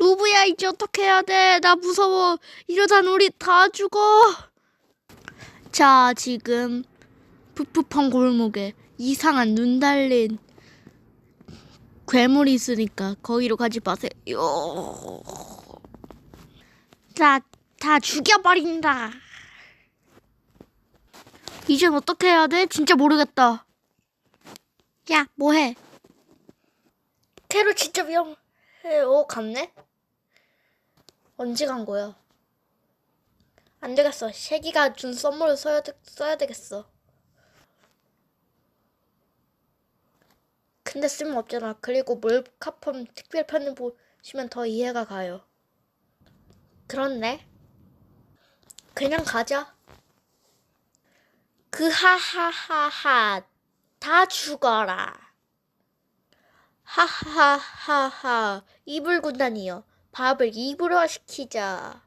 루브야 이제 어떻게 해야 돼? 나 무서워. 이러다 우리 다 죽어. 자 지금 풋풋한 골목에 이상한 눈 달린 괴물이 있으니까 거기로 가지 마세요. 자, 다 죽여버린다. 이젠 어떻게 해야 돼? 진짜 모르겠다. 야, 뭐해? 테러 진짜 위험해. 어, 갔네? 언제 간 거야? 안 되겠어. 셰기가 준 선물을 써야, 되, 써야 되겠어. 근데 쓸모없잖아. 그리고 몰카폰 특별편을 보시면 더 이해가 가요. 그렇네. 그냥 가자. 그 하하하하 다 죽어라. 하하하하 이불 군단이여 밥을 이불화 시키자.